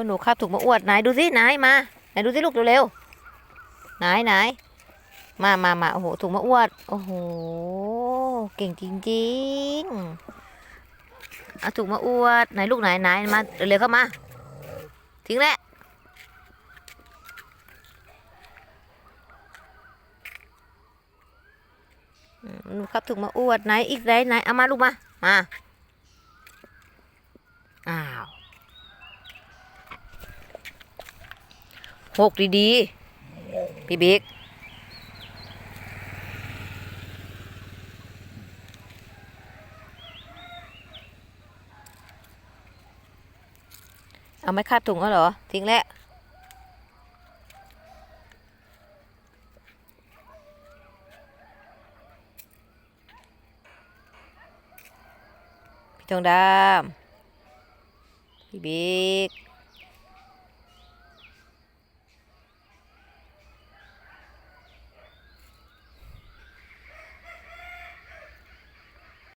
ยหนูคาบถุงมาอวดไหนดูสิไหนมาไหนดูสิลูกเร็วๆไหนไหนมามามาโอ้โหถุงมาอวดโอ้โหเก่งจริงๆเอาถุงมาอวดไหนลูกไหนไหนมาเร็วเข้ามาทิ้งแหละหนูครับถุงมาอวดไหนอีกไหนไหนเอามาลูกมามาอ้าว หกดีๆ พี่บิ๊กเอาไม่คาดถุงแล้วเหรอ ทิ้งแล้วพี่ทองดำพี่บิ๊ก